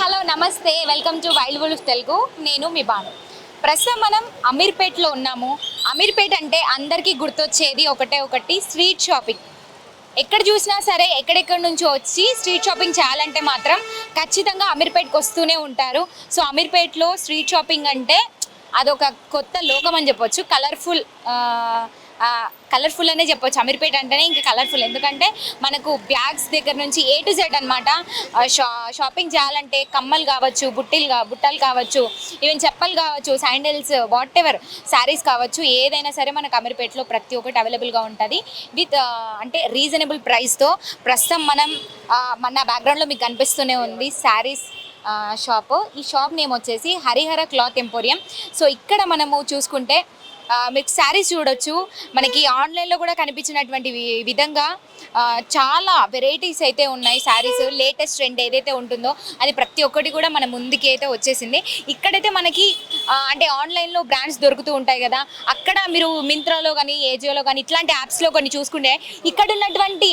Hello నమస్తే. Welcome to wild wolf Telugu నేను మీ బాను. ప్రస్తుతం మనం అమీర్పేట్లో ఉన్నాము. అమీర్పేట్ అంటే అందరికీ గుర్తొచ్చేది ఒకటే ఒకటి స్ట్రీట్ షాపింగ్ ఎక్కడ చూసినా సరే ఎక్కడెక్కడి నుంచో వచ్చి స్ట్రీట్ షాపింగ్ చేయాలంటే మాత్రం ఖచ్చితంగా అమీర్పేట్కి వస్తూనే ఉంటారు. సో అమీర్పేట్లో స్ట్రీట్ షాపింగ్ అంటే అదొక కొత్త లోకం అని చెప్పొచ్చు. కలర్ఫుల్ కలర్ఫుల్ అనే చెప్పొచ్చు. అమీర్పేట అంటేనే ఇంకా కలర్ఫుల్ ఎందుకంటే మనకు బ్యాగ్స్ దగ్గర నుంచి ఏ టు జెడ్ అనమాట షా షాపింగ్ చేయాలంటే కమ్మలు కావచ్చు బుట్టిలు కా బుట్టలు కావచ్చు ఈవెన్ చెప్పలు కావచ్చు శాండిల్స్ వాట్ ఎవర్ శారీస్ కావచ్చు ఏదైనా సరే మనకు అమీర్పేటలో ప్రతి ఒక్కటి అవైలబుల్గా ఉంటుంది. విత్ అంటే రీజనబుల్ ప్రైస్తో ప్రస్తుతం మనం మన బ్యాక్గ్రౌండ్లో మీకు కనిపిస్తూనే ఉంది శారీస్ షాప్ ఈ షాప్ నేమ్ వచ్చేసి హరిహర క్లాత్ ఎంపోరియం. సో ఇక్కడ మనము చూసుకుంటే మీకు శారీస్ చూడొచ్చు. మనకి ఆన్లైన్లో కూడా కనిపించినటువంటి విధంగా చాలా వెరైటీస్ అయితే ఉన్నాయి శారీస్. లేటెస్ట్ ట్రెండ్ ఏదైతే ఉంటుందో అది ప్రతి ఒక్కటి కూడా మన ముందుకి అయితే వచ్చేసింది. ఇక్కడైతే మనకి అంటే ఆన్లైన్లో బ్రాండ్స్ దొరుకుతూ ఉంటాయి కదా. అక్కడ మీరు మింత్రాలో కానీ ఏజియోలో కానీ ఇట్లాంటి యాప్స్లో కొన్ని చూసుకుంటే ఇక్కడ ఉన్నటువంటి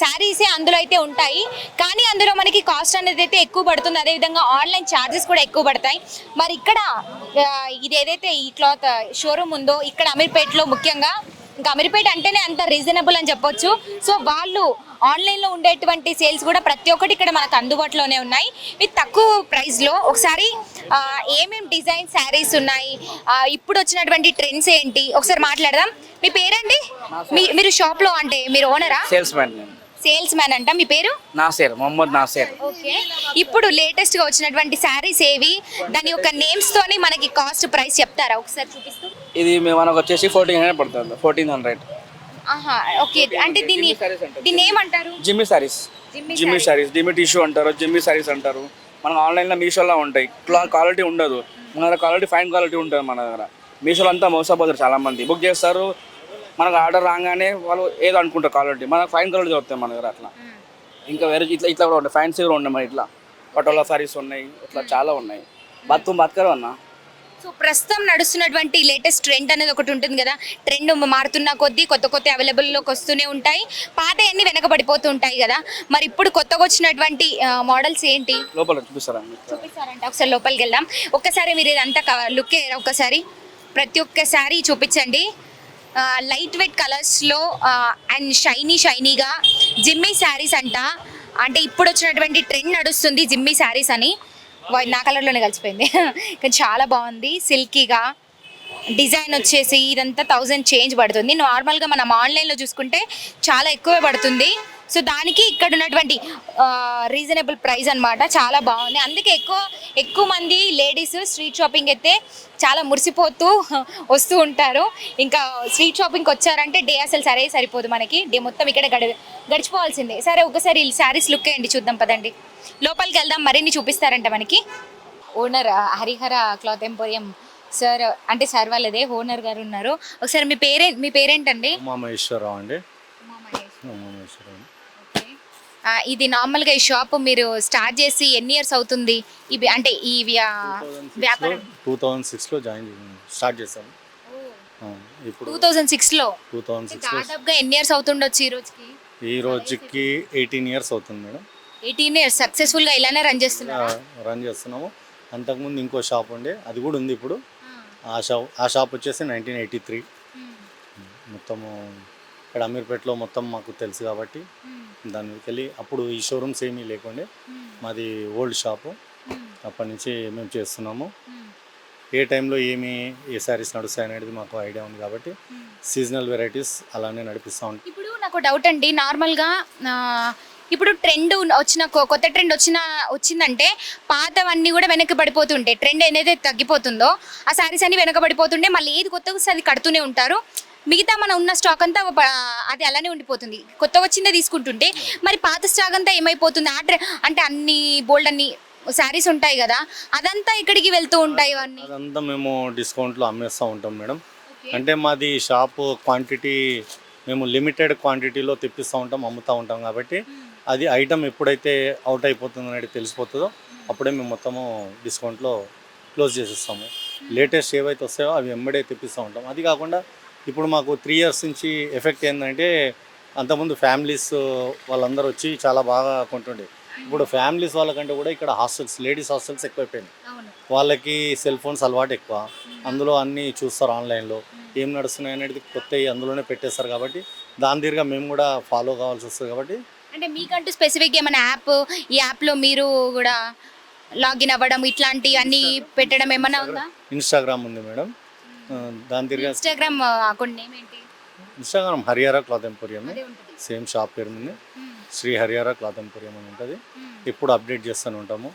శారీసే అందులో అయితే ఉంటాయి. కానీ అందులో మనకి కాస్ట్ అనేది అయితే ఎక్కువ పడుతుంది. అదేవిధంగా ఆన్లైన్ ఛార్జెస్ కూడా ఎక్కువ పడతాయి. మరి ఇక్కడ ఇది ఏదైతే ఈ క్లాత్ షోరూమ్ ఉందో ఇక్కడ అమీర్పేటలో ముఖ్యంగా. ఇంకా అమీర్పేట అంటేనే అంత రీజనబుల్ అని చెప్పొచ్చు. సో వాళ్ళు ఆన్లైన్లో ఉండేటువంటి సేల్స్ కూడా ప్రతి ఒక్కటి ఇక్కడ మనకు అందుబాటులోనే ఉన్నాయి. విత్ తక్కువ ప్రైస్లో ఒకసారి ఆ, ఏమేం డిజైన్ శారీస్ ఉన్నాయి? ఇప్పుడు వచ్చినటువంటి ట్రెండ్స్ ఏంటి? ఒకసారి మాట్లాడదాం. మీ పేరండి? మీ మీరు షాప్లో అంటే మీరు ఓనరా? సేల్స్ మ్యాన్ సేల్స్ మ్యాన్ అంట. మీ పేరు? నాసేర్ మొహమ్మద్ నాసేర్. ఓకే. ఇప్పుడు లేటెస్ట్గా వచ్చినటువంటి శారీస్ ఏవి? దాని యొక్క నేమ్స్ తోని మనకి కాస్ట్ ప్రైస్ చెప్తారా? ఒకసారి చూపిస్తూ. ఇది మేము మనకు వచ్చేసి ఫోర్టీన్ హండ్రెడ్ పడుతుంది ఫోర్టీన్ హండ్రెడ్ ఆహా ఓకే. అంటే దీన్ని దీన్ని ఏమంటారు? జిమ్మి సారీస్ జిమ్మి సారీస్ జిమ్మి టిష్యూ అంటారు జిమ్మి సారీస్ అంటారు. మనకు ఆన్లైన్లో మీషోలో ఉంటాయి. క్వాలిటీ ఉండదు. మన దగ్గర క్వాలిటీ ఫైన్ క్వాలిటీ ఉంటుంది మన దగ్గర. మీషోలో అంతా మోసపోతారు చాలా మంది బుక్ చేస్తారు మనకు ఆర్డర్ రాగానే వాళ్ళు ఏదో అనుకుంటారు క్వాలిటీ మనకు ఫైన్ క్వాలిటీ దొరుకుతాయి మన దగ్గర అట్లా. ఇంకా వేరే ఇట్లా ఇట్లా కూడా ఉంటాయి. ఫ్యాన్సీ కూడా ఉన్నాయి మరి ఇట్లా. పటోలా సారీస్ ఉన్నాయి ఇట్లా చాలా ఉన్నాయి. బతు బతకరు అన్న. సో ప్రస్తుతం నడుస్తున్నటువంటి లేటెస్ట్ ట్రెండ్ అనేది ఒకటి ఉంటుంది కదా. ట్రెండ్ మారుతున్న కొద్దీ కొత్త కొత్త అవైలబుల్లోకి వస్తూనే ఉంటాయి. పాత అన్ని వెనకబడిపోతూ ఉంటాయి కదా. మరి ఇప్పుడు కొత్తగా వచ్చినటువంటి మోడల్స్ ఏంటి? లోపల చూపిస్తారా? మీకు? చూపిస్తారంట. ఒకసారి లోపలికి వెళ్దాం. ఒక్కసారి మీరు ఇదంతా లుక్ ఒక్కసారి ప్రతి ఒక్క శారీ చూపించండి లైట్ వెయిట్ కలర్స్లో అండ్ షైనీ షైనీగా జిమ్మీ శారీస్ అంట. అంటే ఇప్పుడు వచ్చినటువంటి ట్రెండ్ నడుస్తుంది జిమ్మీ శారీస్ అని. నా కలర్లోనే కలిసిపోయింది. కానీ చాలా బాగుంది. సిల్కీగా డిజైన్ వచ్చేసి ఇదంతా థౌజండ్ చేంజ్ పడుతుంది. నార్మల్గా మనం ఆన్లైన్లో చూసుకుంటే చాలా ఎక్కువే పడుతుంది. సో దానికి ఇక్కడ ఉన్నటువంటి రీజనబుల్ ప్రైస్ అన్నమాట. చాలా బాగుంది. అందుకే ఎక్కువ ఎక్కువ మంది లేడీస్ స్ట్రీట్ షాపింగ్ అయితే చాలా మురిసిపోతూ వస్తూ ఉంటారు. ఇంకా స్ట్రీట్ షాపింగ్కి వచ్చారంటే డే అసలు సరే సరిపోదు మనకి. డే మొత్తం ఇక్కడ గడి గడిచిపోవాల్సిందే. సరే ఒకసారి శారీస్ లుక్ వేయండి చూద్దాం పదండి. లోపలికి వెళ్దాం. మరిన్ని చూపిస్తారంట మనకి. Owner Harihara cloth emporium. Sir అంటే సార్ వాళ్ళదే ఓనర్ గారు ఉన్నారు. ఒకసారి మీ పేరే మీ పేరేంటండి? అండి. ఇది నార్మల్గా ఈ షాప్ మీరు స్టార్ట్ చేసి ఎన్ని ఇయర్స్ అవుతుంది? ఇవి అంటే ఈ వ్యా- వ్యాపారం? టూ థౌజండ్ సిక్స్లో జాయిన్ స్టార్ట్ చేశాము ఆ, ఇప్పుడు టూ థౌజండ్ సిక్స్లో టూ థౌజండ్ దాదాపుగా ఎన్ని ఇయర్స్ అవుతుండొచ్చు ఈ రోజుకి? ఈ రోజుకి ఎయిటీన్ ఇయర్స్ అవుతుంది మేడం. ఎయిటీన్ ఇయర్స్ సక్సెస్ఫుల్గా ఇలానే రన్ చేస్తున్నారు? రన్ చేస్తున్నాము. అంతకుముందు ఇంకో షాప్ ఉండే అది కూడా ఉంది ఇప్పుడు. ఆ. షాప్ ఆ షాప్ వచ్చేసి నైన్టీన్ ఎయిటీ త్రీ మొత్తము ఇక్కడ అమీర్పేటలో మొత్తం మాకు తెలుసు కాబట్టి. దాని మీదకి వెళ్ళి అప్పుడు ఈ షోరూమ్స్ ఏమీ లేకుండే. మాది ఓల్డ్ షాపు అప్పటి నుంచి మేము చేస్తున్నాము. ఏ టైంలో ఏమి ఏ శారీస్ నడుస్తాయి అనేది మాకు ఐడియా ఉంది కాబట్టి సీజనల్ వెరైటీస్ అలానే నడిపిస్తూ ఉంటాం ఇప్పుడు నాకు డౌట్ అండి. నార్మల్గా ఇప్పుడు ట్రెండ్ వచ్చిన కొత్త ట్రెండ్ వచ్చిన వచ్చిందంటే పాతవన్నీ కూడా వెనక్కి పడిపోతుంటాయి ట్రెండ్ ఏదైతే తగ్గిపోతుందో ఆ శారీస్ అన్ని వెనక మళ్ళీ ఏది కొత్తగా వస్తే అది కడుతూనే ఉంటారు. మిగతా మన ఉన్న స్టాక్ అంతా అది అలానే ఉండిపోతుంది. కొత్తగా వచ్చిందే తీసుకుంటుంటే మరి పాత స్టాక్ అంతా ఏమైపోతుంది? ఆ అంటే అన్ని బోల్డ్ అన్ని శారీస్ ఉంటాయి కదా అదంతా ఇక్కడికి వెళ్తూ ఉంటాయి ఇవన్నీ? అదంతా మేము డిస్కౌంట్లో అమ్మేస్తూ ఉంటాం మేడం. అంటే మాది షాప్ క్వాంటిటీ మేము లిమిటెడ్ క్వాంటిటీలో తెప్పిస్తూ ఉంటాం అమ్ముతూ ఉంటాం కాబట్టి అది ఐటమ్ ఎప్పుడైతే అవుట్ అయిపోతుంది అనేది తెలిసిపోతుందో అప్పుడే మేము మొత్తము డిస్కౌంట్లో క్లోజ్ చేసేస్తాము. లేటెస్ట్ ఏవైతే వస్తాయో అవి వెంబడే తెప్పిస్తూ ఉంటాం. అది కాకుండా ఇప్పుడు మాకు త్రీ ఇయర్స్ నుంచి ఎఫెక్ట్ ఏంటంటే అంతకుముందు ఫ్యామిలీస్ వాళ్ళందరూ వచ్చి చాలా బాగా కొంటుండే. ఇప్పుడు ఫ్యామిలీస్ వాళ్ళకంటే కూడా ఇక్కడ హాస్టల్స్ లేడీస్ హాస్టల్స్ ఎక్కువైపోయినాయి. వాళ్ళకి సెల్ ఫోన్స్ అలవాటు ఎక్కువ. అందులో అన్నీ చూస్తారు ఆన్లైన్లో ఏం నడుస్తున్నాయి అనేది కొత్తవి అందులోనే పెట్టేస్తారు కాబట్టి దాని తీరుగా మేము కూడా ఫాలో కావాల్సి వస్తుంది కాబట్టి. అంటే మీకంటూ స్పెసిఫిక్ ఏమైనా యాప్ ఈ యాప్లో మీరు కూడా లాగిన్ అవ్వడం ఇట్లాంటివి అన్ని పెట్టడం ఏమైనా ఉందా? ఇన్స్టాగ్రామ్ ఉంది మేడం. దాని తీరుగా ఇన్స్టాగ్రామ్ అకౌంట్ నేమ్ ఏంటి? Instagram Harihara cloth emporium same shop పేరు ఉంది. శ్రీ హరియారా క్లాత్ ఎంపోరియం అని ఉంటుంది. మ్మ్. ఎప్పుడు అప్డేట్ చేస్తూనే ఉంటాము.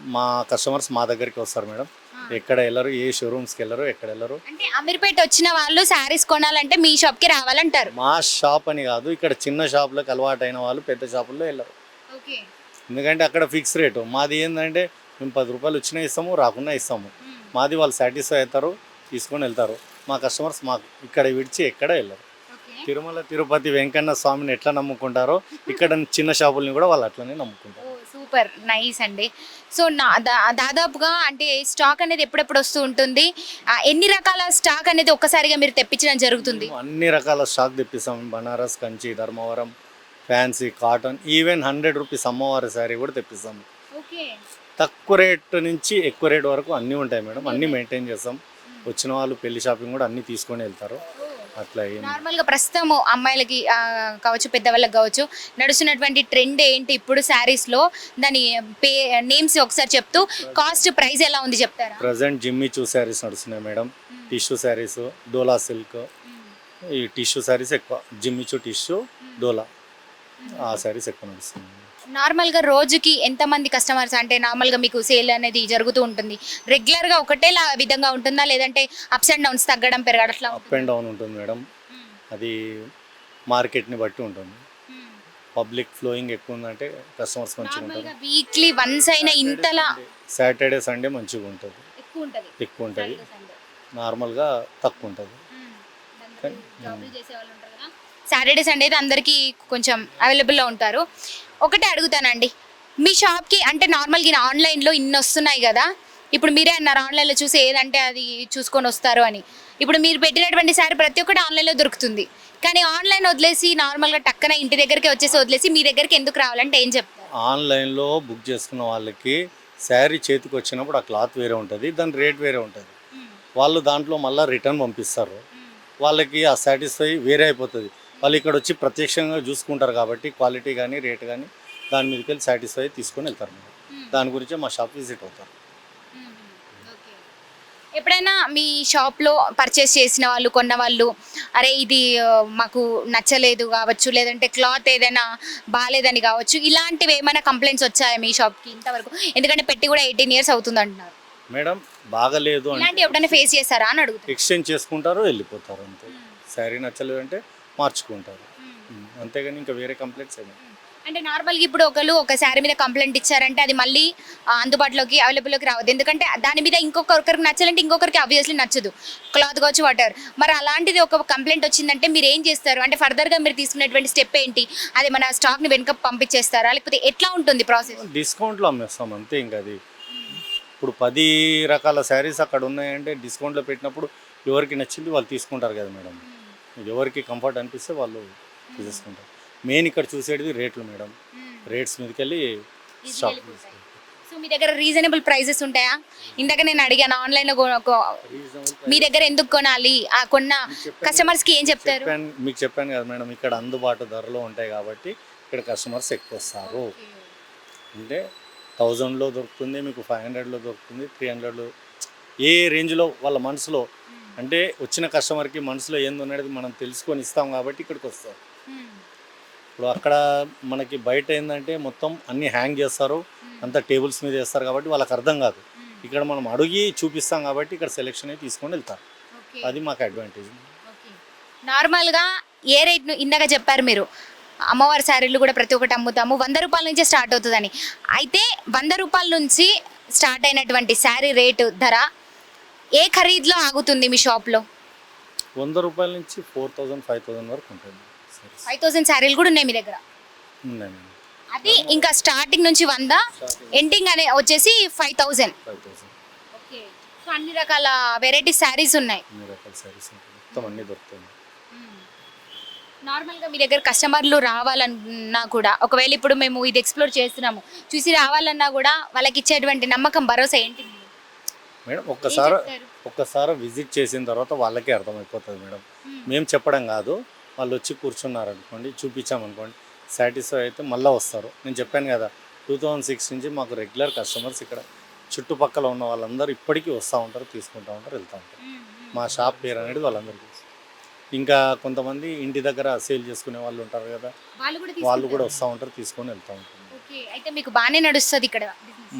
మా కస్టమర్స్ మా దగ్గరికి వస్తారు మేడం. ఎక్కడ వెళ్ళరు ఏ షోరూమ్స్కి వెళ్ళరు ఎక్కడ వెళ్ళరు. అంటే అమీర్పేట వచ్చిన వాళ్ళు శారీస్ కొనాలంటే మీ షాప్కి రావాలంటారు. మా షాప్ అని కాదు ఇక్కడ చిన్న షాపులకు అలవాటు అయిన వాళ్ళు పెద్ద షాపుల్లో వెళ్ళరు. ఎందుకంటే అక్కడ ఫిక్స్ రేటు. మాది ఏంటంటే మేము పది రూపాయలు వచ్చినా ఇస్తాము రాకుండా ఇస్తాము. మాది వాళ్ళు సాటిస్ఫై అవుతారు. తీసుకొని వెళ్తారు. మా కస్టమర్స్ మాకు ఇక్కడ విడిచి ఎక్కడ వెళ్ళరు. తిరుమల తిరుపతి వెంకన్న స్వామిని ఎట్లా నమ్ముకుంటారో ఇక్కడ చిన్న షాపుల్ని కూడా వాళ్ళు అట్లనే నమ్ముకుంటారు. సూపర్. నైస్ అండి. సో నా దాదాపుగా అంటే స్టాక్ అనేది ఎప్పుడెప్పుడు వస్తూ ఉంటుంది? ఎన్ని రకాల స్టాక్ అనేది ఒక్కసారిగా మీరు తెప్పించడం జరుగుతుంది? అన్ని రకాల stock తెప్పిస్తాం. Banaras Kanchi Dharmavaram fancy cotton even hundred rupees అమ్మవారి శారీ కూడా తెప్పిస్తాం. ఓకే. తక్కువ రేట్ నుంచి ఎక్కువ రేట్ వరకు అన్నీ ఉంటాయి మేడం. అన్నీ మెయింటైన్ చేస్తాం. వచ్చిన వాళ్ళు పెళ్ళి షాపింగ్ కూడా అన్నీ తీసుకొని వెళ్తారు. అట్లా నార్మల్గా ప్రస్తుతం అమ్మాయిలకి కావచ్చు పెద్దవాళ్ళకి కావచ్చు నడుస్తున్నటువంటి ట్రెండ్ ఏంటి ఇప్పుడు శారీస్లో? దాని పే నేమ్స్ ఒకసారి చెప్తూ కాస్ట్ ప్రైస్ ఎలా ఉంది చెప్తారా? ప్రజెంట్ జిమ్మి చూ శారీస్ నడుస్తున్నాయి madam. Tissue saris Dola silk. ఈ టిష్యూ శారీస్ ఎక్కువ జిమ్మిచూ టిష్యూ డోలా. ఆ శారీస్ ఎక్కువ నడుస్తుంది నార్మల్గా రోజుకి ఎంతమంది కస్టమర్స్ అంటే నార్మల్గా మీకు సేల్ అనేది జరుగుతూ ఉంటుంది. రెగ్యులర్గా ఒకటే లా- విధంగా ఉంటుందా? లేదంటే అప్స్ అండ్ డౌన్స్ తగ్గడం పెరగడం అట్లా అప్ అండ్ డౌన్ ఉంటుంది మేడం. అది మార్కెట్ని బట్టి ఉంటుంది. పబ్లిక్ ఫ్లోయింగ్ ఎక్కువ ఉందంటే కస్టమర్స్ మంచిగా ఉంటారు. వీక్లీ వన్స్ అయినా ఇంతలా సాటర్డే సండే మంచిగా ఉంటుంది. ఎక్కువ ఉంటుంది. ఎక్కువ ఉంటుంది. నార్మల్గా తక్కువ ఉంటుంది. సాటర్డే సండే అయితే అందరికీ కొంచెం అవైలబుల్లో ఉంటారు. ఒకటే అడుగుతానండి. మీ షాప్కి అంటే నార్మల్గా ఆన్లైన్లో ఇన్ని వస్తున్నాయి కదా ఇప్పుడు మీరే అన్నారు ఆన్లైన్లో చూసి ఏదంటే అది చూసుకొని వస్తారు అని. ఇప్పుడు మీరు పెట్టినటువంటి సారీ ప్రతి ఒక్కటి ఆన్లైన్లో దొరుకుతుంది. కానీ ఆన్లైన్ వదిలేసి నార్మల్గా టక్కన ఇంటి దగ్గరికి వచ్చేసి వదిలేసి మీ దగ్గరికి ఎందుకు రావాలంటే ఏం చెప్తారు? ఆన్లైన్లో బుక్ చేసుకున్న వాళ్ళకి శారీ చేతికి వచ్చినప్పుడు ఆ క్లాత్ వేరే ఉంటుంది దాని రేట్ వేరే ఉంటుంది. వాళ్ళు దాంట్లో మళ్ళీ రిటర్న్ పంపిస్తారు. వాళ్ళకి ఆ సాటిస్ఫై వేరే అయిపోతుంది. వాళ్ళు ఇక్కడ వచ్చి ప్రత్యక్షంగా చూసుకుంటారు కాబట్టి క్వాలిటీ కానీ రేట్ కానీ దాని మీదకి వెళ్ళి సాటిస్ఫై తీసుకొని వెళ్తారు మీరు దాని గురించి మా షాప్ విజిట్ అవుతారు. ఎప్పుడైనా మీ షాప్లో పర్చేస్ చేసిన వాళ్ళు కొన్న వాళ్ళు అరే ఇది మాకు నచ్చలేదు కావచ్చు లేదంటే క్లాత్ ఏదైనా బాగాలేదని కావచ్చు ఇలాంటివి ఏమైనా కంప్లైంట్స్ వచ్చాయా మీ షాప్కి ఇంతవరకు? ఎందుకంటే పెట్టి కూడా ఎయిటీన్ ఇయర్స్ అవుతుంది అంటున్నారు. మేడం బాగలేదు అంటే ఎప్పుడైనా ఫేస్ చేస్తారా అని అడుగుతారు ఎక్స్చేంజ్ చేసుకుంటారు వెళ్ళిపోతారు అంతే. శారీ నచ్చలేదు అంటే మార్చుకుంటారు. అంతేగాని ఇంకా వేరే కంప్లైంట్స్ ఏమి. అంటే నార్మల్గా ఇప్పుడు ఒకరు ఒక శారీ మీద కంప్లైంట్ ఇచ్చారంటే అది మళ్ళీ అందుబాటులోకి అవైలబుల్లోకి రావద్దు. ఎందుకంటే దాని మీద ఇంకొకరికి నచ్చాలంటే ఇంకొకరికి ఆబ్వియస్లీ నచ్చదు. క్లాత్ కావచ్చు వాటర్ మరి అలాంటిది ఒక కంప్లైంట్ వచ్చిందంటే మీరు ఏం చేస్తారు? అంటే ఫర్దర్గా మీరు తీసుకునేటువంటి స్టెప్ ఏంటి? అది మన స్టాక్ని వెనుక పంపించేస్తారా? లేకపోతే ఎట్లా ఉంటుంది ప్రాసెస్ డిస్కౌంట్లో అమ్మేస్తాం అంతే ఇంకా అది. ఇప్పుడు పది రకాల శారీస్ అక్కడ ఉన్నాయంటే డిస్కౌంట్లో పెట్టినప్పుడు ఎవరికి నచ్చింది వాళ్ళు తీసుకుంటారు కదా మేడం. ఎవరికి కంఫర్ట్ అనిపిస్తే వాళ్ళు తీసేసుకుంటారు. మెయిన్ ఇక్కడ చూసేది రేట్లు మేడం. రేట్స్ మీదకి వెళ్ళి షాప్ సో మీ దగ్గర రీజనబుల్ ప్రైజెస్ ఉంటాయా? ఇందాక నేను అడిగాను ఆన్లైన్లో మీ దగ్గర ఎందుకు కొనాలి? ఆ కొన్న కస్టమర్స్కి ఏం చెప్తారు? మీకు చెప్పాను కదా మేడం ఇక్కడ అందుబాటు ధరలో ఉంటాయి కాబట్టి ఇక్కడ కస్టమర్స్ ఎక్కువ వస్తారు. అంటే థౌజండ్లో దొరుకుతుంది మీకు ఫైవ్ హండ్రెడ్లో దొరుకుతుంది త్రీ హండ్రెడ్లో ఏ రేంజ్లో వాళ్ళ మనసులో అంటే వచ్చిన కస్టమర్కి మనసులో ఏంది ఉన్నది మనం తెలుసుకొని ఇస్తాం కాబట్టి ఇక్కడికి వస్తారు ఇప్పుడు అక్కడ మనకి బయట ఏంటంటే మొత్తం అన్ని హ్యాంగ్ చేస్తారు. అంతా టేబుల్స్ మీద వేస్తారు కాబట్టి వాళ్ళకి అర్థం కాదు. ఇక్కడ మనం అడిగి చూపిస్తాం కాబట్టి ఇక్కడ సెలెక్షన్ అయి తీసుకొని వెళ్తారు. అది మాకు అడ్వాంటేజ్. నార్మల్గా ఏ రేట్ ఇందాక చెప్పారు మీరు. అమ్మవారి శారీలు కూడా ప్రతి ఒక్కటి అమ్ముతాము. వంద రూపాయల నుంచే స్టార్ట్ అవుతుందని. అయితే వంద రూపాయల నుంచి స్టార్ట్ అయినటువంటి శారీ రేటు ధర ఏ ఖరీదులో ఆగుతుంది మీ షాప్లో? వంద రూపాయల నుంచి ఫోర్ థౌజండ్ ఫైవ్ థౌజండ్ వరకు ఉంటుంది. ఫైవ్ థౌసండ్ శారీలు కూడా ఉన్నాయి మీ దగ్గర? అది ఇంకా స్టార్టింగ్ నుంచి వంద ఎండింగ్ అనే వచ్చేసి ఫైవ్ థౌసండ్. ఓకే. సో అన్ని రకాల వెరైటీ శారీస్ ఉన్నాయి. అన్ని రకాల శారీస్ మొత్తం అన్నీ దొరుకుతాయి నార్మల్గా మీ దగ్గర కస్టమర్లు రావాలన్నా కూడా ఒకవేళ ఇప్పుడు మేము ఇది ఎక్స్ప్లోర్ చేస్తున్నాము చూసి రావాలన్నా కూడా వాళ్ళకి ఇచ్చేటువంటి నమ్మకం భరోసా ఏంటి? మేడం ఒక్కసారి? ఒక్కసారి విజిట్ చేసిన తర్వాత వాళ్ళకే అర్థమైపోతుంది మేడం మేము చెప్పడం కాదు వాళ్ళు వచ్చి కూర్చున్నారు అనుకోండి చూపించామనుకోండి సాటిస్ఫై అయితే మళ్ళీ వస్తారు నేను చెప్పాను కదా టూ థౌజండ్ సిక్స్ నుంచి మాకు రెగ్యులర్ కస్టమర్స్ ఇక్కడ చుట్టుపక్కల ఉన్న వాళ్ళందరూ ఇప్పటికీ వస్తూ ఉంటారు తీసుకుంటూ ఉంటారు వెళ్తూ ఉంటారు మా షాప్ పేరు అనేది వాళ్ళందరికీ. ఇంకా కొంతమంది ఇంటి దగ్గర సేల్ చేసుకునే వాళ్ళు ఉంటారు కదా వాళ్ళు కూడా వాళ్ళు కూడా తీసుకుంటారు. వస్తూ ఉంటారు తీసుకొని వెళ్తూ ఉంటారు అయితే మీకు బాగానే నడుస్తుంది ఇక్కడ.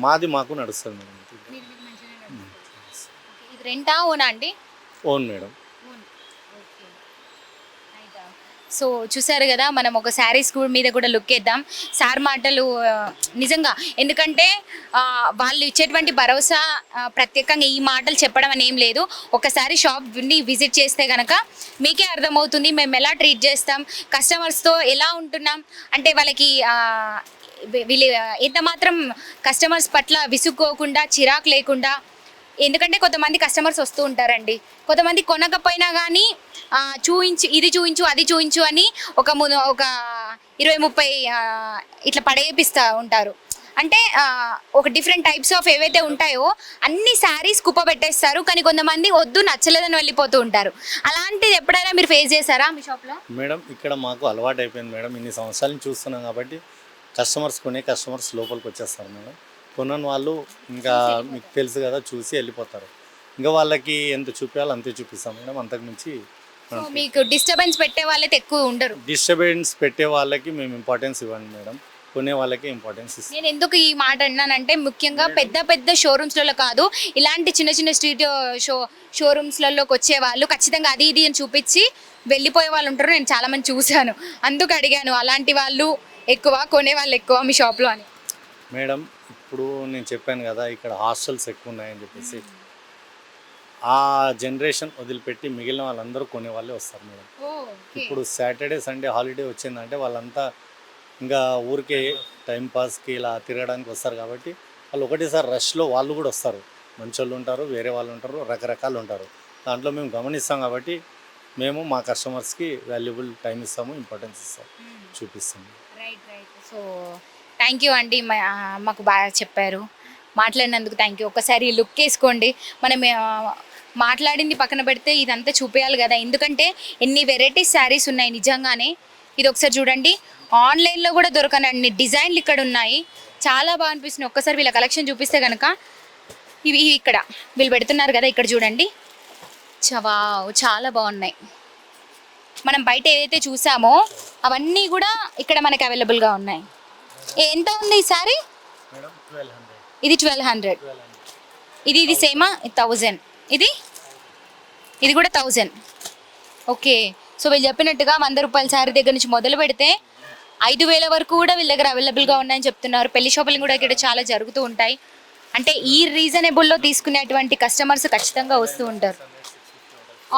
మాది మాకు నడుస్తుంది మేడం మీది మీకు మంచిగానే నడుస్తుంది. ఓకే, ఇది రెంటా ఓనా అండి? Own madam. సో చూసారు కదా మనం ఒక శారీస్ మీద కూడా లుక్ వేద్దాం. సార్ మాటలు నిజంగా ఎందుకంటే వాళ్ళు ఇచ్చేటువంటి భరోసా ప్రత్యేకంగా ఈ మాటలు చెప్పడం అని ఏం లేదు. ఒకసారి షాప్ని విజిట్ చేస్తే కనుక మీకే అర్థమవుతుంది మేము ఎలా ట్రీట్ చేస్తాం కస్టమర్స్తో ఎలా ఉంటున్నాం. అంటే వాళ్ళకి వీళ్ళు ఎంత మాత్రం కస్టమర్స్ పట్ల విసుక్కోకుండా చిరాకు లేకుండా ఎందుకంటే కొంతమంది కస్టమర్స్ వస్తూ ఉంటారండి. కొంతమంది కొనకపోయినా కానీ చూయించు ఇది చూయించు అది చూయించు అని ఒక ఒక ఇరవై ముప్పై ఇట్లా పడేపిస్తూ ఉంటారు. అంటే ఒక డిఫరెంట్ టైప్స్ ఆఫ్ ఏవైతే ఉంటాయో అన్ని శారీస్ కుప్ప పెట్టేస్తారు. కానీ కొంతమంది వద్దు నచ్చలేదని వెళ్ళిపోతూ ఉంటారు. అలాంటిది ఎప్పుడైనా మీరు ఫేస్ చేశారా మీ షాప్లో మేడం ఇక్కడ మాకు అలవాటు అయిపోయింది మేడం. ఇన్ని సంవత్సరాలు చూస్తున్నాం కాబట్టి కస్టమర్స్ కొనే కస్టమర్స్ లోపలికి వచ్చేస్తారు మేడం. కొనని వాళ్ళు ఇంకా మీకు తెలుసు కదా చూసి వెళ్ళిపోతారు. ఇంకా వాళ్ళకి ఎంత చూపించాలో అంతే చూపిస్తాం మేడం అంతకు మించి సో మీకు డిస్టర్బెన్స్ పెట్టే వాళ్ళైతే ఎక్కువ ఉండరు. డిస్టర్బెన్స్ పెట్టే వాళ్ళకి మేము ఇంపార్టెన్స్ ఇవ్వండి మేడం. కొనే వాళ్ళకి ఇంపార్టెన్స్ ఇస్తాం. నేను ఎందుకు ఈ మాట అన్నానంటే ముఖ్యంగా పెద్ద పెద్ద షోరూమ్స్లలో కాదు ఇలాంటి చిన్న చిన్న స్ట్రీట్ షో షోరూమ్స్లలోకి వచ్చే వాళ్ళు ఖచ్చితంగా అది ఇది అని చూపించి వెళ్ళిపోయే వాళ్ళు ఉంటారు. నేను చాలా మంది చూశాను. అందుకు అడిగాను అలాంటి వాళ్ళు ఎక్కువ కొనే వాళ్ళు ఎక్కువ మీ షాప్లో అని. మేడం ఇప్పుడు నేను చెప్పాను కదా ఇక్కడ హాస్టల్స్ ఎక్కువ ఉన్నాయని చెప్పేసి ఆ జనరేషన్ వదిలిపెట్టి మిగిలిన వాళ్ళందరూ కొనే వాళ్ళే వస్తారు మేడం. ఇప్పుడు సాటర్డే సండే హాలిడే వచ్చిందంటే వాళ్ళంతా ఇంకా ఊరికే టైం పాస్కి ఇలా తిరగడానికి వస్తారు కాబట్టి వాళ్ళు ఒకటేసారి రష్లో వాళ్ళు కూడా వస్తారు. మంచి వాళ్ళు ఉంటారు వేరే వాళ్ళు ఉంటారు రకరకాలు ఉంటారు. దాంట్లో మేము గమనిస్తాం కాబట్టి మేము మా కస్టమర్స్కి వాల్యుబుల్ టైం ఇస్తాము ఇంపార్టెన్స్ ఇస్తాము చూపిస్తాము. Right right. So thank you అండి మా- మాకు బాగా చెప్పారు. మాట్లాడినందుకు థ్యాంక్ యూ ఒకసారి లుక్ వేసుకోండి. మనం మాట్లాడింది పక్కన పెడితే ఇదంతా చూపించాలి కదా. ఎందుకంటే ఎన్ని వెరైటీస్ శారీస్ ఉన్నాయి నిజంగానే. ఇది ఒకసారి చూడండి. ఆన్లైన్లో కూడా దొరకనండి డిజైన్లు ఇక్కడ ఉన్నాయి. చాలా బాగా అనిపిస్తుంది ఒక్కసారి వీళ్ళ కలెక్షన్ చూపిస్తే కనుక ఇవి ఇక్కడ. వీళ్ళు పెడుతున్నారు కదా ఇక్కడ చూడండి. చవావ్ చాలా బాగున్నాయి. మనం బయట ఏదైతే చూసామో అవన్నీ కూడా ఇక్కడ మనకి అవైలబుల్గా ఉన్నాయి. ఎంత ఉంది ఈ సారీ? ఇది ట్వెల్వ్ హండ్రెడ్. ఇది ఇది సేమా? థౌజండ్. ఇది? ఇది కూడా థౌజండ్. ఓకే. సో వీళ్ళు చెప్పినట్టుగా వంద రూపాయల శారీ దగ్గర నుంచి మొదలు పెడితే ఐదు వేల వరకు కూడా వీళ్ళ దగ్గర అవైలబుల్గా ఉన్నాయని చెప్తున్నారు. పెళ్ళి షాపులు కూడా ఇక్కడ చాలా జరుగుతూ ఉంటాయి. అంటే ఈ రీజనబుల్లో తీసుకునేటువంటి కస్టమర్స్ ఖచ్చితంగా వస్తూ ఉంటారు.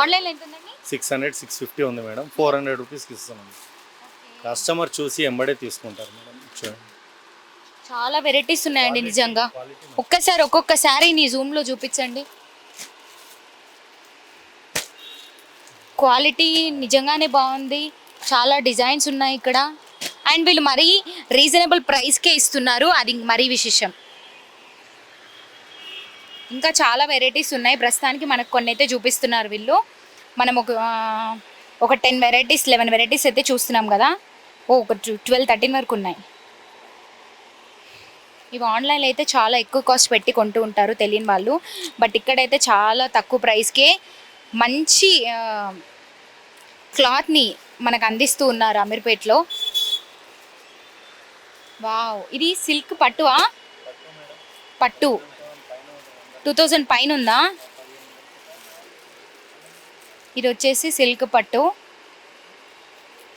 ఆన్లైన్లో ఎంత ఉందండి? సిక్స్ హండ్రెడ్ సిక్స్ ఫిఫ్టీ ఉంది మేడం. ఫోర్ హండ్రెడ్ రూపీస్కి ఇస్తున్నాం కస్టమర్ చూసి ఎంబడే తీసుకుంటారు చాలా వెరైటీస్ ఉన్నాయండి నిజంగా. ఒక్కసారి ఒక్కొక్క శారీని జూమ్లో చూపించండి. క్వాలిటీ నిజంగానే బాగుంది. చాలా డిజైన్స్ ఉన్నాయి ఇక్కడ. అండ్ వీళ్ళు మరీ రీజనబుల్ ప్రైస్కే ఇస్తున్నారు. అది మరీ విశేషం. ఇంకా చాలా వెరైటీస్ ఉన్నాయి. ప్రస్తుతానికి మనకు కొన్ని అయితే చూపిస్తున్నారు వీళ్ళు. మనం ఒక ఒక టెన్ వెరైటీస్ లెవెన్ వెరైటీస్ అయితే చూస్తున్నాం కదా. ఓ ఒక ట్వెల్వ్ థర్టీన్ వరకు ఉన్నాయి. ఇవి ఆన్లైన్లో అయితే చాలా ఎక్కువ కాస్ట్ పెట్టి కొంటూ ఉంటారు తెలియని వాళ్ళు. బట్ ఇక్కడైతే చాలా తక్కువ ప్రైస్కే మంచి క్లాత్ని మనకు అందిస్తూ ఉన్నారు అమీర్పేట్లో. వావ్! ఇది సిల్క్ పట్టువా? పట్టు. టూ థౌజండ్ పైన ఉందా? ఇది వచ్చేసి సిల్క్ పట్టు.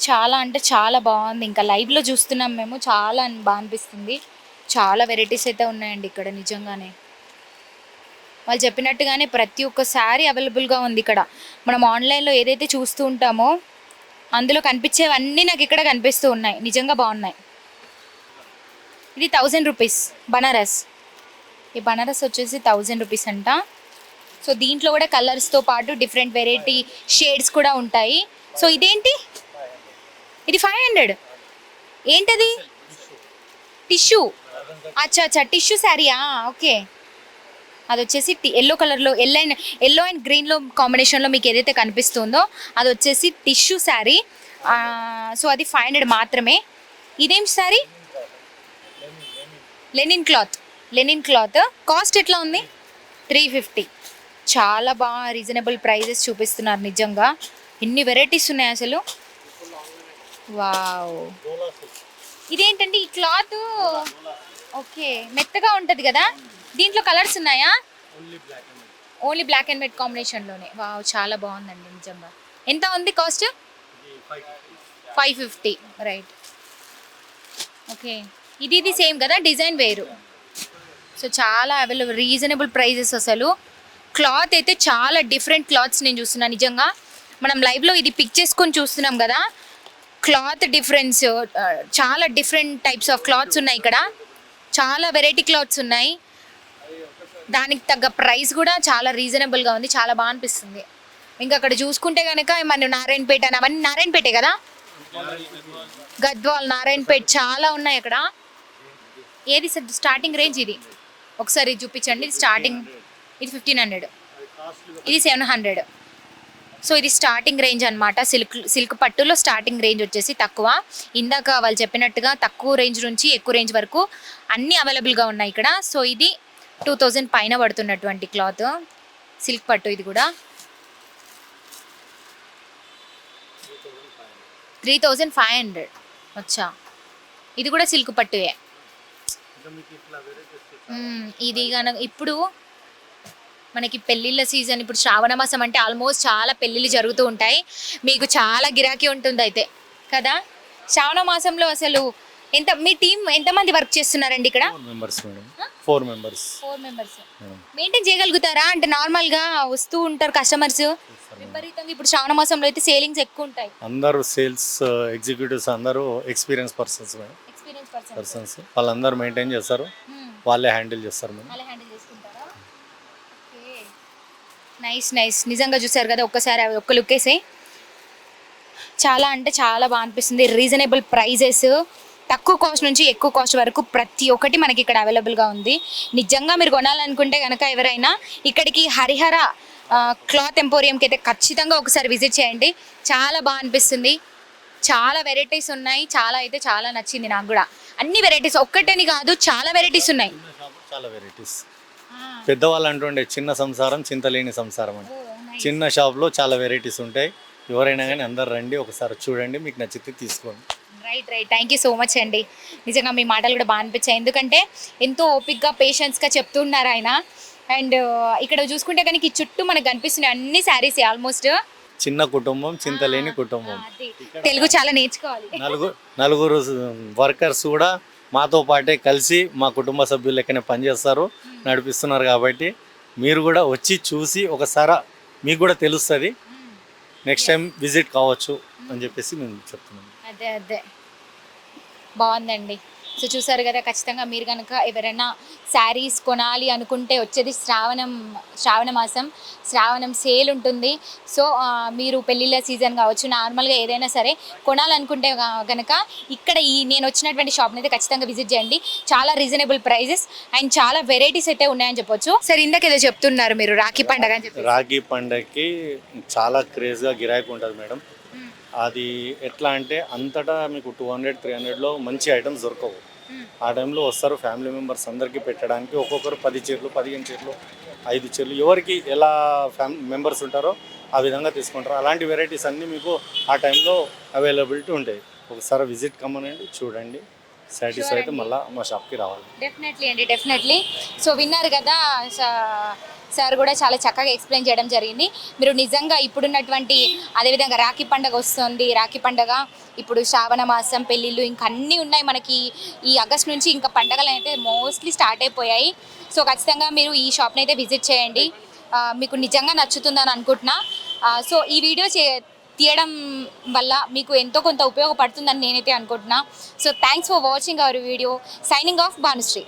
చాలా అంటే చాలా బాగుంది. ఇంకా లైవ్లో చూస్తున్నాం మేము. చాలా బాగా అనిపిస్తుంది. చాలా వెరైటీస్ అయితే ఉన్నాయండి ఇక్కడ నిజంగానే. వాళ్ళు చెప్పినట్టుగానే ప్రతి ఒక్క శారీ అవైలబుల్గా ఉంది ఇక్కడ. మనం ఆన్లైన్లో ఏదైతే చూస్తూ ఉంటామో అందులో కనిపించేవన్నీ నాకు ఇక్కడ కనిపిస్తూ ఉన్నాయి. నిజంగా బాగున్నాయి. ఇది థౌజండ్ రూపీస్ బనారస్. ఈ బనారస్ వచ్చేసి థౌజండ్ రూపీస్ అంట. సో దీంట్లో కూడా కలర్స్తో పాటు డిఫరెంట్ వెరైటీ షేడ్స్ కూడా ఉంటాయి. సో ఇదేంటి? ఇది ఫైవ్ హండ్రెడ్. ఏంటది? టిష్యూ. అచ్చా అచ్చా టిష్యూ శారీయా ఓకే. అది వచ్చేసి ఎల్లో కలర్లో ఎల్లో అండ్ ఎల్లో అండ్ గ్రీన్లో కాంబినేషన్లో మీకు ఏదైతే కనిపిస్తుందో అది వచ్చేసి టిష్యూ శారీ. సో అది ఫైవ్ హండ్రెడ్ మాత్రమే. ఇదేం sari? Linen cloth. Linen cloth. Cost ఎట్లా ఉంది? Three fifty. చాలా బాగా రీజనబుల్ ప్రైజెస్ చూపిస్తున్నారు నిజంగా. ఎన్ని వెరైటీస్ ఉన్నాయి అసలు. వావ్. ఇదేంటండి? ఈ క్లాత్ ఓకే మెత్తగా ఉంటుంది కదా? దీంట్లో కలర్స్ ఉన్నాయా? ఓన్లీ బ్లాక్ అండ్ వైట్ కాంబినేషన్లోనే. వావ్ చాలా బాగుందండి నిజంగా. ఎంత ఉంది cost? Five fifty right okay ఇది ఇది సేమ్ కదా డిజైన్ వేరు. సో చాలా అవైలబుల్ రీజనబుల్ ప్రైజెస్ అసలు. క్లాత్ అయితే చాలా డిఫరెంట్ క్లాత్స్ నేను చూస్తున్నాను నిజంగా. మనం లైవ్లో ఇది పిక్ చేసుకొని చూస్తున్నాం కదా క్లాత్ డిఫరెన్స్ చాలా డిఫరెంట్ టైప్స్ ఆఫ్ క్లాత్స్ ఉన్నాయి ఇక్కడ. చాలా వెరైటీ క్లాత్స్ ఉన్నాయి. దానికి తగ్గ ప్రైస్ కూడా చాలా రీజనబుల్గా ఉంది చాలా బాగా అనిపిస్తుంది. ఇంకా అక్కడ చూసుకుంటే కనుక మన నారాయణపేట అని అవన్నీ నారాయణపేటే కదా? గద్వాల్ నారాయణపేట చాలా ఉన్నాయి అక్కడ. ఏది సార్? స్టార్టింగ్ రేంజ్ ఇది? ఒకసారి చూపించండి ఇది స్టార్టింగ్ ఇది ఫిఫ్టీన్ హండ్రెడ్. ఇది సెవెన్ హండ్రెడ్. సో ఇది స్టార్టింగ్ రేంజ్ అన్నమాట. సిల్క్ సిల్క్ పట్టులో స్టార్టింగ్ రేంజ్ వచ్చేసి తక్కువ. ఇందాక వాళ్ళు చెప్పినట్టుగా తక్కువ రేంజ్ నుంచి ఎక్కువ రేంజ్ వరకు అన్నీ అవైలబుల్గా ఉన్నాయి ఇక్కడ. సో ఇది టూ థౌజండ్ పైన పడుతున్నటువంటి క్లాత్ సిల్క్ పట్టు ఇది కూడా. త్రీ థౌజండ్ ఫైవ్ హండ్రెడ్ వచ్చా ఇది కూడా సిల్క్ పట్టుయే. మ్మ్, ఇది కనుక ఇప్పుడు మనకి పెళ్ళిళ్ళ సీజన్ ఇప్పుడు శ్రావణ మాసం అంటే ఆల్మోస్ట్ చాలా పెళ్ళిళ్ళు జరుగుతూ ఉంటాయి. మీకు చాలా గిరాకీ ఉంటుంది అయితే కదా? శ్రావణ మాసంలో అసలు ఎంత మీ టీం ఎంతమంది వర్క్ చేస్తున్నారండి ఇక్కడ? Four members madam. Four members four members maintain చేయగలుగుతారా? అంటే నార్మల్గా వస్తూ ఉంటారు కస్టమర్స్ విపరీతంగా ఇప్పుడు శ్రావణ మాసంలో అయితే సేలింగ్స్ ఎక్కువ ఉంటాయి. అందరూ సేల్స్ ఎగ్జిక్యూటివ్స్ అందరూ experience persons madam. Experience person persons వాళ్ళందరూ మెయింటైన్ చేస్తారు. వాళ్ళే హ్యాండిల్ చేస్తారు మేడం అలా హ్యాండిల్ చేసుకుంటారా ఓకే నైస్ నైస్ నిజంగా చూసారు కదా ఒక్కసారి అవి ఒక్క లుక్ చాలా అంటే చాలా బాగా అనిపిస్తుంది. రీజనబుల్ ప్రైజెస్ తక్కువ కాస్ట్ నుంచి ఎక్కువ కాస్ట్ వరకు ప్రతి ఒక్కటి మనకి ఇక్కడ అవైలబుల్గా ఉంది. నిజంగా మీరు కొనాలనుకుంటే కనుక ఎవరైనా ఇక్కడికి హరిహర క్లాత్ ఎంపోరియంకి అయితే ఖచ్చితంగా ఒకసారి విజిట్ చేయండి. చాలా బాగా అనిపిస్తుంది. చాలా వెరైటీస్ ఉన్నాయి. చాలా అయితే చాలా నచ్చింది నాకు కూడా. అన్ని వెరైటీస్ ఒక్కటని కాదు చాలా వెరైటీస్ ఉన్నాయి. చాలా వెరైటీస్ పెద్దవాళ్ళు అంటుండే చిన్న సంసారం చింతలేని సంసారం అని. చిన్న షాప్లో చాలా వెరైటీస్ ఉంటాయి. ఎవరైనా కానీ అందరు రండి ఒకసారి చూడండి మీకు నచ్చితే తీసుకోండి. Right right thank you so much అండి. నిజంగా మీ మాటలు కూడా బాగా అనిపించాయి. ఎందుకంటే ఎంతో ఓపిక్గా పేషెన్స్గా చెప్తున్నారు ఆయన. అండ్ ఇక్కడ చూసుకుంటే కనుక ఈ చుట్టూ మనకు కనిపిస్తున్నాయి అన్ని శారీస్ ఆల్మోస్ట్ చిన్న కుటుంబం చింతలేని కుటుంబం. తెలుగు చాలా నేర్చుకోవాలి. నలుగురు నలుగురు వర్కర్స్ కూడా మాతో పాటే కలిసి మా కుటుంబ సభ్యులు లెక్కనే పనిచేస్తారు నడిపిస్తున్నారు కాబట్టి మీరు కూడా వచ్చి చూసి ఒకసారి మీకు కూడా తెలుస్తుంది. నెక్స్ట్ టైం విజిట్ కావచ్చు అని చెప్పేసి మేము చెప్తున్నాం అదే అదే. బాగుందండి. సో చూసారు కదా ఖచ్చితంగా మీరు కనుక ఎవరైనా శారీస్ కొనాలి అనుకుంటే వచ్చేది శ్రావణం శ్రావణ మాసం శ్రావణం సేల్ ఉంటుంది. సో మీరు పెళ్ళిళ్ళ సీజన్ కావచ్చు నార్మల్గా ఏదైనా సరే కొనాలనుకుంటే కనుక ఇక్కడ ఈ నేను వచ్చినటువంటి షాప్ని అయితే ఖచ్చితంగా విజిట్ చేయండి. చాలా రీజనబుల్ ప్రైజెస్ అండ్ చాలా వెరైటీస్ అయితే ఉన్నాయని చెప్పొచ్చు. సరే ఇందాక ఏదో చెప్తున్నారు మీరు రాఖీ పండగ అని చెప్పి రాఖీ పండగకి చాలా క్రేజ్గా గిరాకీ ఉంటుంది మేడం. అది ఎట్లా అంటే అంతటా మీకు టూ హండ్రెడ్ త్రీ హండ్రెడ్లో మంచి ఐటమ్స్ దొరకవు. ఆ టైంలో వస్తారు ఫ్యామిలీ మెంబర్స్ అందరికీ పెట్టడానికి. ఒక్కొక్కరు పది చీరలు పదిహేను చీరలు ఐదు చీరలు. ఎవరికి ఎలా ఫ్యామ్ మెంబర్స్ ఉంటారో ఆ విధంగా తీసుకుంటారు. అలాంటి వెరైటీస్ అన్నీ మీకు ఆ టైంలో అవైలబిలిటీ ఉంటాయి. ఒకసారి విజిట్ కమ్మనండి చూడండి. సాటిస్ఫై అయితే మళ్ళీ మా షాప్కి రావాలి. డెఫినెట్లీ అండి డెఫినెట్లీ సో విన్నారు కదా సార్ కూడా చాలా చక్కగా ఎక్స్ప్లెయిన్ చేయడం జరిగింది. మీరు నిజంగా ఇప్పుడున్నటువంటి అదేవిధంగా రాఖీ పండగ వస్తుంది. రాఖీ పండగ ఇప్పుడు శ్రావణ మాసం పెళ్ళిళ్ళు ఇంకా అన్నీ ఉన్నాయి మనకి. ఈ ఆగస్ట్ నుంచి ఇంకా పండగలు అయితే మోస్ట్లీ స్టార్ట్ అయిపోయాయి. సో ఖచ్చితంగా మీరు ఈ షాప్ని అయితే విజిట్ చేయండి. మీకు నిజంగా నచ్చుతుందని అనుకుంటున్నా. సో ఈ వీడియో చే తీయడం వల్ల మీకు ఎంతో కొంత ఉపయోగపడుతుందని నేనైతే అనుకుంటున్నా. So thanks for watching our video signing off Bhanushree